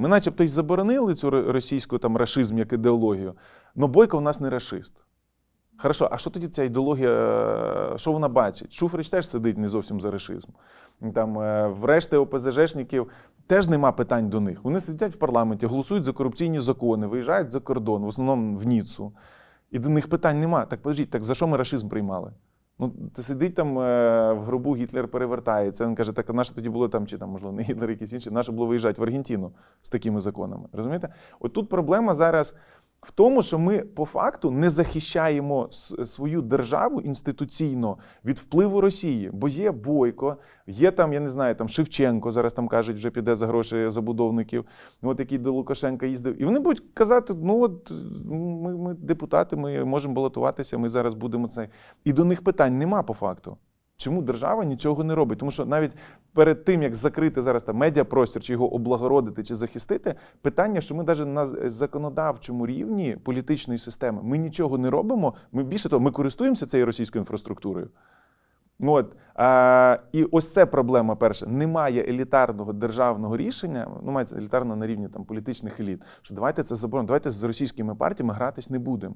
Ми начебто й заборонили цю російську там рашизм як ідеологію, але Бойко в нас не рашист. Хорошо, а що тоді ця ідеологія, що вона бачить? Шуфрич теж сидить не зовсім за рашизм. Там, е, врешті ОПЗЖшників теж нема питань до них. Вони сидять в парламенті, голосують за корупційні закони, виїжджають за кордон, в основному в Ніцу. І до них питань нема. Так подождіть, так за що ми рашизм приймали? Ну, ти сидить там е, в гробу, Гітлер перевертається. Він каже, так а наше тоді було там, чи там, можливо, не Гітлер, якийсь інший, наше було виїжджати в Аргентину з такими законами. Розумієте? От тут проблема зараз в тому, що ми по факту не захищаємо свою державу інституційно від впливу Росії, бо є Бойко, є там, я не знаю, там Шевченко, зараз там кажуть, вже піде за гроші забудовників, от який до Лукашенка їздив. І вони будуть казати: ну от ми, депутати, ми можемо балотуватися, ми зараз будемо це. І до них питань нема по факту. Чому держава нічого не робить? Тому що навіть перед тим, як закрити зараз там медіапростір, чи його облагородити, чи захистити, питання, що ми навіть на законодавчому рівні політичної системи ми нічого не робимо. Ми більше того, ми користуємося цією російською інфраструктурою. Ну От, а, і ось це проблема перша. Немає елітарного державного рішення, ну мається елітарно на рівні там політичних еліт. Що давайте це заборонимо, давайте з російськими партіями гратись не будемо.